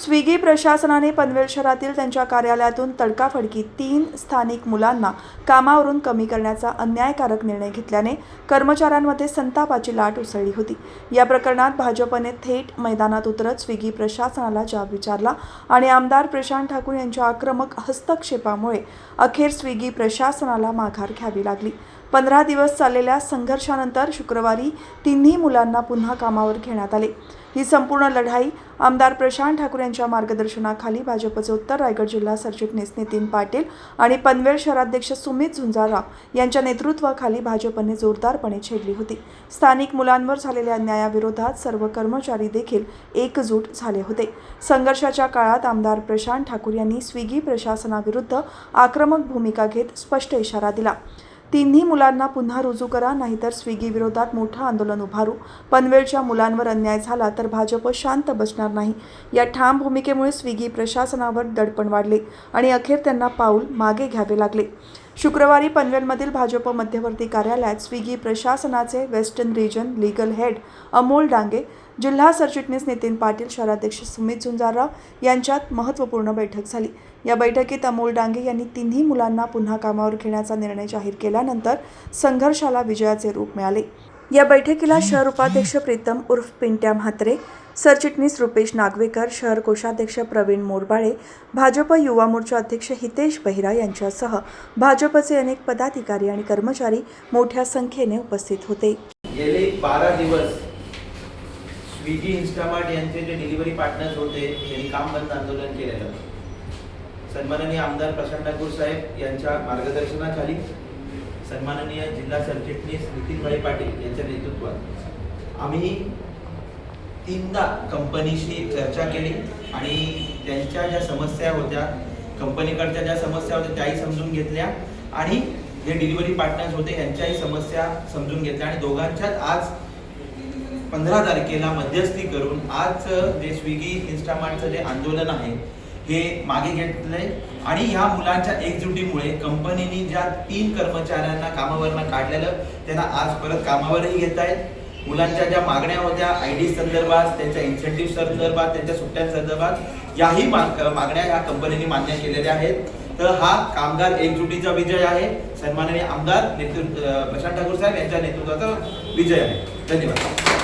Swiggy प्रशासनाने पनवेल शहरातील त्यांच्या कार्यालयातून तडकाफडकी तीन स्थानिक मुलांना कामावरून कमी करण्याचा अन्यायकारक निर्णय घेतल्याने कर्मचाऱ्यांमध्ये संतापाची लाट उसळली होती. या प्रकरणात भाजपने थेट मैदानात उतरत स्विगी प्रशासनाला जाब विचारला आणि आमदार प्रशांत ठाकूर यांच्या आक्रमक हस्तक्षेपामुळे अखेर स्विगी प्रशासनाला माघार घ्यावी लागली. पंधरा दिवस चाललेल्या संघर्षानंतर शुक्रवारी तिन्ही मुलांना पुन्हा कामावर घेण्यात आले. ही संपूर्ण लढाई आमदार प्रशांत ठाकूर यांच्या मार्गदर्शनाखाली भाजपचे उत्तर रायगड जिल्हा सरचिटणीस नितीन पाटील आणि पनवेल शहराध्यक्ष सुमित झुंजारराव यांच्या नेतृत्वाखाली भाजपने जोरदारपणे छेडली होती. स्थानिक मुलांवर झालेल्या अन्यायाविरोधात सर्व कर्मचारी देखील एकजूट झाले होते. संघर्षाच्या काळात आमदार प्रशांत ठाकूर यांनी स्विगी प्रशासनाविरुद्ध आक्रमक भूमिका घेत स्पष्ट इशारा दिला. तिन्ही मुलांना पुन्हा रुजू करा नाहीतर स्विगी विरोधात मोठं आंदोलन उभारू. पनवेलच्या मुलांवर अन्याय झाला तर भाजप शांत बसणार नाही. या ठाम भूमिकेमुळे स्विगी प्रशासनावर दडपण वाढले आणि अखेर त्यांना पाऊल मागे घ्यावे लागले. शुक्रवारी पनवेलमधील भाजप मध्यवर्ती कार्यालयात स्विगी प्रशासनाचे western region legal head Amol Dange जिल्हा सरचिटणीस नितीन पाटील शहराध्यक्ष सुमित झुंजारराव यांच्यात महत्त्वपूर्ण बैठक झाली. या बैठकीत अमोल डांगे यांनी तिन्ही मुलांना पुन्हा कामावर घेण्याचा निर्णय जाहीर केल्यानंतर संघर्षाला विजयाचे रूप मिळाले. या बैठकीला शहर उपाध्यक्ष प्रीतम उर्फ पिंट्या म्हात्रे सरचिटणीस रुपेश नागवेकर शहर कोषाध्यक्ष प्रवीण मोरबाळे भाजप युवा मोर्चा अध्यक्ष हितेश बहिरा यांच्यासह भाजपचे अनेक पदाधिकारी आणि कर्मचारी मोठ्या संख्येने उपस्थित होते. गेले बारा दिवस स्विगी इन्स्टामार्ट यांचे जे डिलिव्हरी पार्टनर्स होते त्यांनी काम बंद आंदोलन केलेलं. सन्माननीय आमदार प्रशांत ठाकूर साहेब यांच्या मार्गदर्शनाखाली सन्माननीय जिल्हा सरचिटणीस नितीनभाई पाटील यांच्या नेतृत्वात आम्ही तीनदा कंपनीशी चर्चा केली आणि त्यांच्या ज्या समस्या होत्या कंपनीकडच्या ज्या समस्या होत्या त्याही समजून घेतल्या आणि जे डिलिव्हरी पार्टनर्स होते यांच्याही समस्या समजून घेतल्या. आणि दोघांच्यात आज पंधरा तारखेला मध्यस्थी करून आज जे स्विगी इन्स्टामार्टचं जे आंदोलन आहे हे मागे घेतलंय. आणि ह्या मुलांच्या एकजुटीमुळे कंपनीने ज्या तीन कर्मचाऱ्यांना कामावरनं काढलेलं त्यांना आज परत कामावरही घेत आहेत मुलांच्या ज्या मागण्या होत्या आय डी संदर्भात त्यांच्या इन्सेंटिव्ह संदर्भात त्यांच्या सुट्ट्या संदर्भात याही मागण्या ह्या कंपनीने मान्य केलेल्या आहेत. तर हा कामगार एकजुटीचा विजय आहे. सन्माननीय आमदार नेतृत्व प्रशांत ठाकूर साहेब यांच्या नेतृत्वाचा विजय आहे. धन्यवाद.